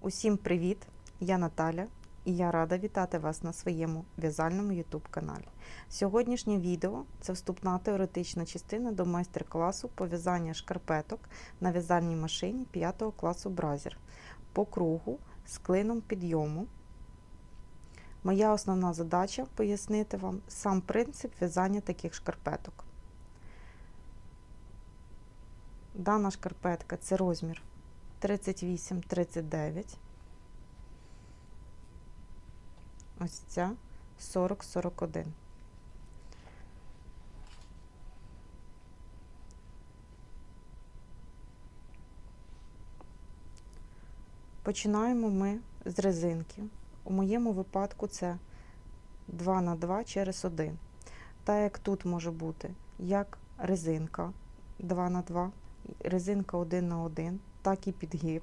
Усім привіт! Я Наталя і я рада вітати вас на своєму в'язальному YouTube каналі. Сьогоднішнє відео це вступна теоретична частина до майстер-класу по в'язанню шкарпеток на в'язальній машині 5 класу Бразер по кругу з клином підйому. Моя основна задача пояснити вам сам принцип в'язання таких шкарпеток. Дана шкарпетка це розмір 38-39. Ось ця 40-41. Починаємо ми з резинки. У моєму випадку це 2 на 2 через 1. Так як тут може бути як резинка 2 на 2, резинка 1 на 1, так і підгиб.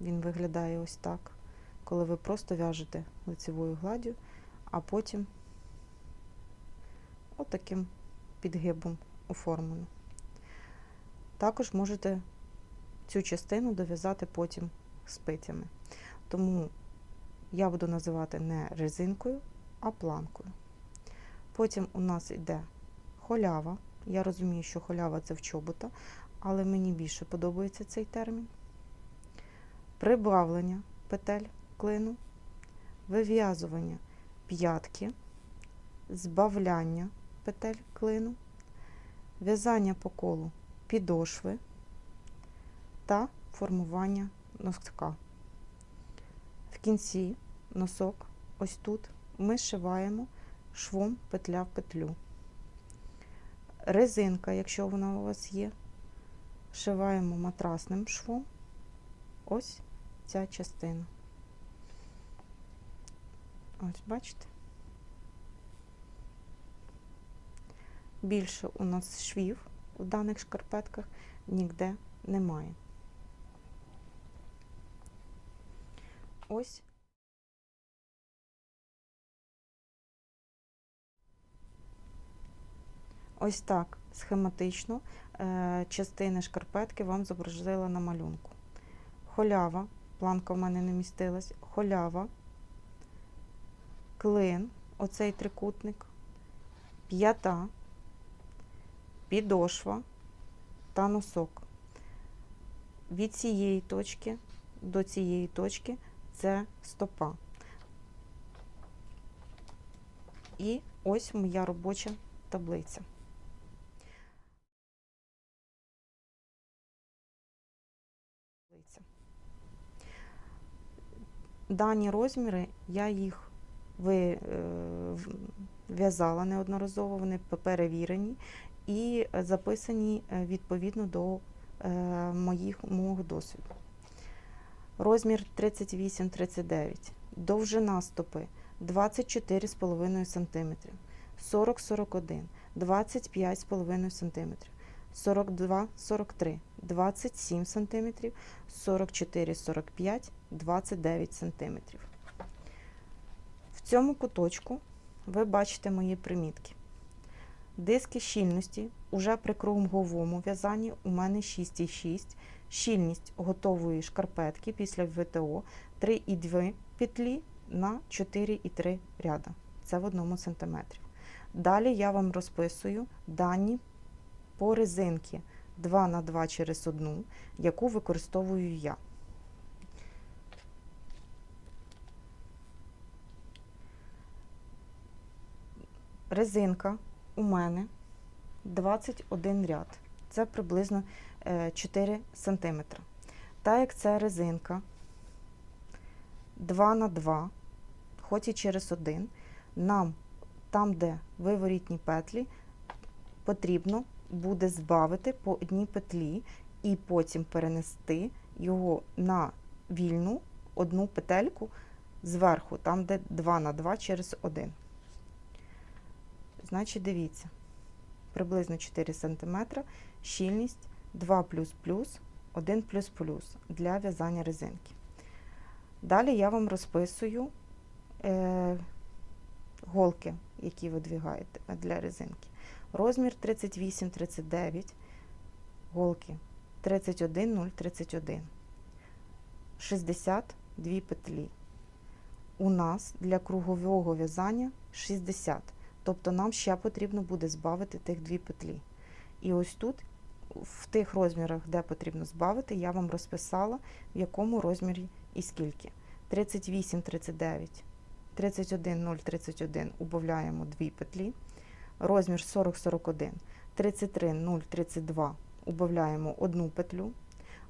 Він виглядає ось так, коли ви просто в'яжете лицевою гладдю, а потім отаким підгибом оформлено. Також можете цю частину дов'язати потім спицями. Тому я буду називати не резинкою, а планкою. Потім у нас йде холява. Я розумію, що холява це в чобота, але мені більше подобається цей термін. Прибавлення петель клину, вив'язування п'ятки, збавляння петель клину, в'язання по колу підошви та формування носка. В кінці носок, ось тут, ми зшиваємо швом петля в петлю. Резинка, якщо вона у вас є, шиваємо матрасним швом. Ось ця частина. Ось, бачите? Більше у нас швів в даних шкарпетках ніде немає. Ось Ось так схематично частини шкарпетки вам зобразила на малюнку. Холява, планка в мене не містилась, холява, клин, оцей трикутник, п'ята, підошва та носок. Від цієї точки до цієї точки це стопа. І ось моя робоча таблиця. Дані розміри, я їх е, в'язала неодноразово, вони перевірені і записані е, відповідно до е, моїх, мого досвіду. Розмір 38-39, довжина стопи 24,5 см, 40-41, 25,5 см, 42-43, 27 см, 44-45, 29 см. В цьому куточку ви бачите мої примітки. Диски щільності уже при круговому в'язанні у мене 6,6. Щільність готової шкарпетки після ВТО 3,2 петлі на 4,3 ряда. Це в одному сантиметрі. Далі я вам розписую дані по резинки 2 на 2 через 1, яку використовую я. Резинка у мене 21 ряд. Це приблизно е, 4 см. Так як це резинка 2 на 2, хоч і через 1, нам там, де виворітні петлі, потрібно буде збавити по одній петлі і потім перенести його на вільну одну петельку зверху, там, де 2 на 2 через 1. Значить, дивіться, приблизно 4 см, щільність 2 1 для в'язання резинки. Далі я вам розписую е, голки, які видвигаєте для резинки. Розмір 38-39, голки 31-0-31. 62 петлі. У нас для кругового в'язання 60. Тобто нам ще потрібно буде збавити тих дві петлі. І ось тут, в тих розмірах, де потрібно збавити, я вам розписала, в якому розмірі і скільки. 38, 39, 31, 0, 31 убавляємо 2 петлі. Розмір 40, 41, 33, 0, 32 убавляємо одну петлю.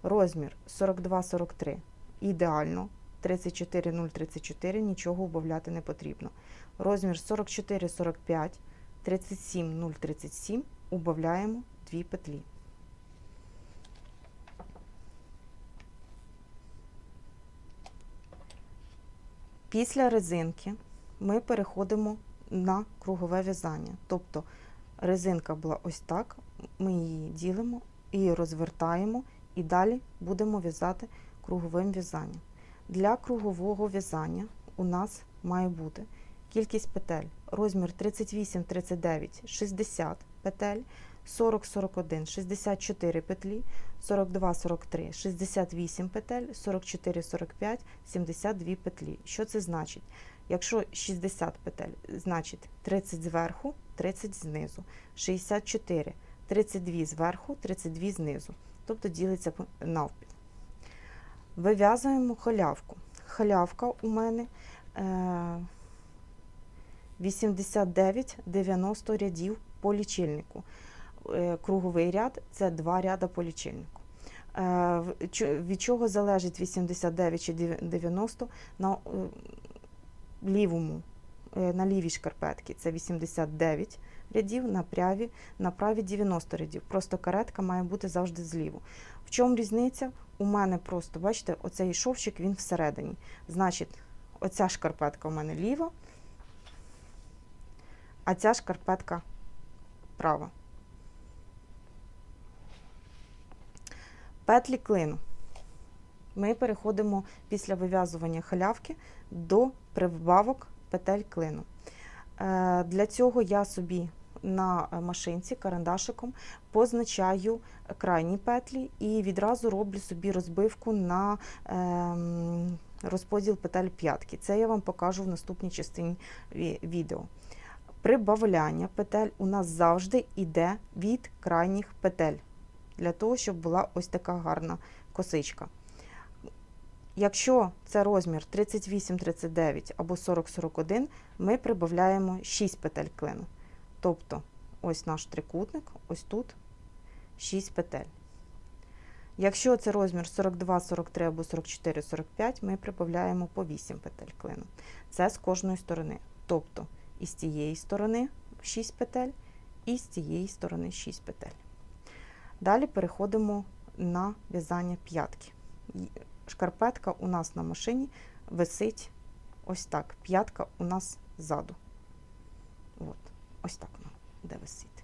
Розмір 42, 43 ідеально. 34, 0, 34 нічого убавляти не потрібно. Розмір 44, 45, 37, 0, 37 убавляємо 2 петлі. Після резинки ми переходимо на кругове в'язання. Тобто резинка була ось так, ми її ділимо і розвертаємо, і далі будемо в'язати круговим в'язанням. Для кругового в'язання у нас має бути кількість петель, розмір 38, 39, 60 петель, 40, 41, 64 петлі, 42, 43, 68 петель, 44, 45, 72 петлі. Що це значить? Якщо 60 петель, значить 30 зверху, 30 знизу, 64, 32 зверху, 32 знизу. Тобто ділиться навпіл. Вив'язуємо халявку. Халявка у мене е, 89-90 рядів по лічильнику. Е, Круговий ряд це два ряда по лічильнику. Е, Від чого залежить 89 чи 90 на е, лівому, е, на лівій шкарпетці це 89 рядів, на праві, на праві 90 рядів. Просто каретка має бути завжди зліву. В чому різниця? У мене просто, бачите, оцей шовчик він всередині. Значить, оця шкарпетка у мене ліва, а ця шкарпетка права. Петлі клину. Ми переходимо після вив'язування халявки до прибавок петель клину. Е, Для цього я собі на машинці карандашиком позначаю крайні петлі і відразу роблю собі розбивку на ем, розподіл петель п'ятки. Це я вам покажу в наступній частині відео. Прибавляння петель у нас завжди йде від крайніх петель, для того, щоб була ось така гарна косичка. Якщо це розмір 38-39 або 40-41, ми прибавляємо 6 петель клину. Тобто, ось наш трикутник, ось тут 6 петель. Якщо це розмір 42, 43 або 44, 45, ми прибавляємо по 8 петель клину. Це з кожної сторони. Тобто, і з цієї сторони 6 петель, і з цієї сторони 6 петель. Далі переходимо на в'язання п'ятки. Шкарпетка у нас на машині висить ось так. П'ятка у нас ззаду. От, ось так вона буде висіти.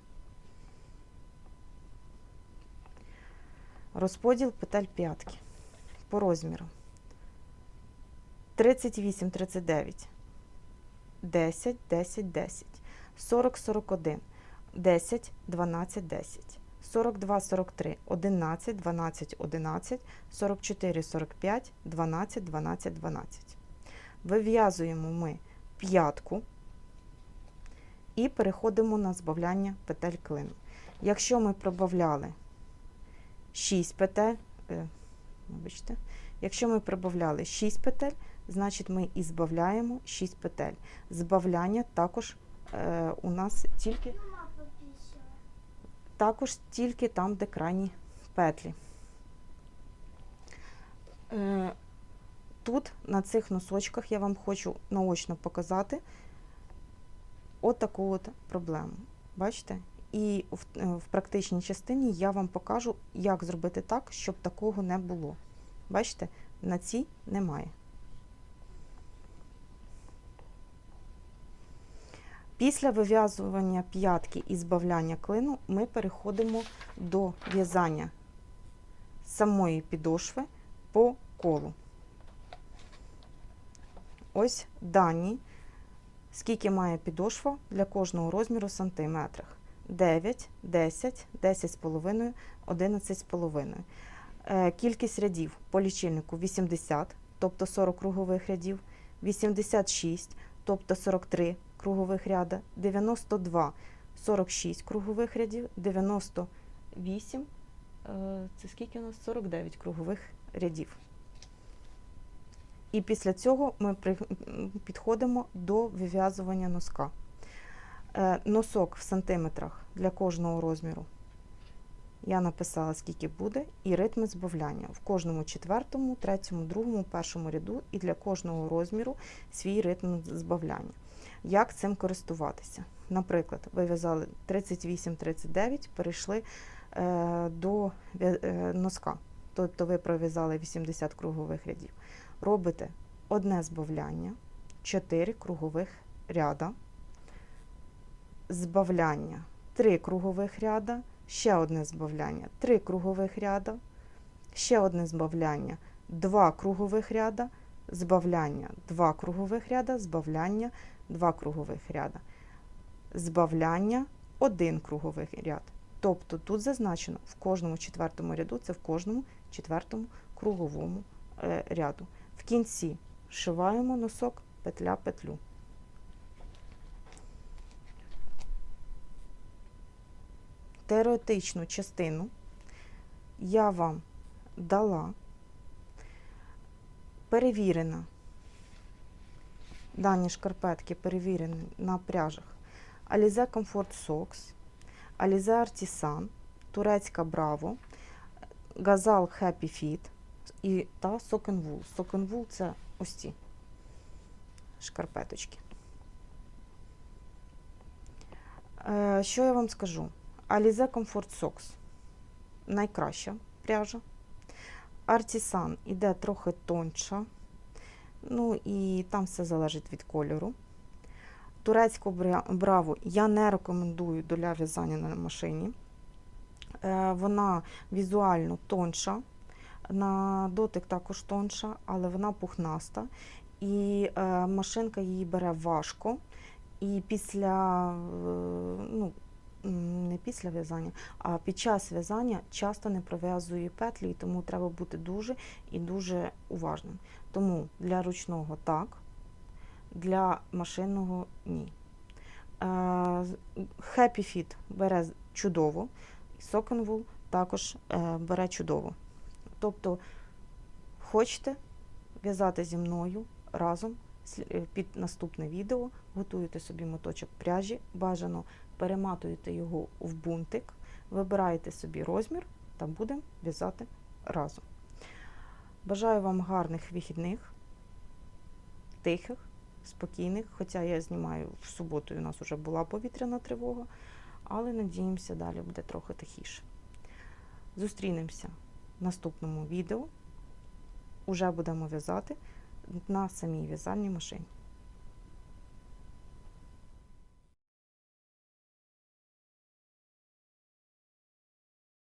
Розподіл петель п'ятки по розміру. 38, 39, 10, 10, 10, 40, 41, 10, 12, 10, 42, 43, 11, 12, 11, 44, 45, 12, 12, 12. Вив'язуємо ми п'ятку і переходимо на збавляння петель клину. Якщо ми прибавляли 6 петель, е, вибачте, якщо ми прибавляли 6 петель, значить ми і збавляємо 6 петель. Збавляння також е, у нас тільки. Також тільки там, де крайні петлі. Е, Тут, на цих носочках, я вам хочу наочно показати от от проблему. Бачите? І в, е, в практичній частині я вам покажу, як зробити так, щоб такого не було. Бачите, на цій немає. Після вив'язування п'ятки і збавляння клину ми переходимо до в'язання самої підошви по колу. Ось дані, скільки має підошва для кожного розміру в сантиметрах. 9, 10, 10,5, 11,5. Е, Кількість рядів по лічильнику 80, тобто 40 кругових рядів, 86, тобто 43 кругових ряда, 92, 46 кругових рядів, 98, е, це скільки у нас? 49 кругових рядів. І після цього ми підходимо до вив'язування носка. Е, Носок в сантиметрах для кожного розміру. Я написала, скільки буде, і ритми збавляння. В кожному четвертому, третьому, другому, першому ряду і для кожного розміру свій ритм збавляння. Як цим користуватися? Наприклад, ви в'язали 38-39, перейшли е, до е, носка. Тобто ви пров'язали 80 кругових рядів. Робите одне збавляння, 4 кругових ряда, збавляння, 3 кругових ряда, ще одне збавляння, 3 кругових ряда, ще одне збавляння, 2 кругових ряда, збавляння, 2 кругових ряда, збавляння, 2 кругових ряда, збавляння, 1 круговий ряд. Тобто тут зазначено в кожному четвертому ряду, це в кожному четвертому круговому е, ряду. В кінці вшиваємо носок петля петлю. Теоретичну частину я вам дала перевірена. Дані шкарпетки перевірені на пряжах Alize Comfort Socks, Alize Artisan, турецька Браво, Газал Happy Fit і та Sock Wool. Sock Wool – це ось ці шкарпеточки. Е, Що я вам скажу? Alize Comfort Socks найкраща пряжа. Artisan іде трохи тонша. Ну і там все залежить від кольору. Турецьку браву я не рекомендую для в'язання на машині. Е, Вона візуально тонша, на дотик також тонша, але вона пухнаста. І е, машинка її бере важко. І після, е, ну, не після в'язання, а під час в'язання часто не пров'язує петлі, і тому треба бути дуже і дуже уважним. Тому для ручного так, для машинного ні. Е, Happy Fit бере чудово, і Sock and Wool також е, бере чудово. Тобто, хочете в'язати зі мною разом е, під наступне відео, готуєте собі моточок пряжі, бажано перематуєте його в бунтик, вибираєте собі розмір та будемо в'язати разом. Бажаю вам гарних вихідних, тихих, спокійних. Хоча я знімаю в суботу, у нас вже була повітряна тривога, але надіємося, далі буде трохи тихіше. Зустрінемося в наступному відео. Уже будемо в'язати на самій в'язальній машині.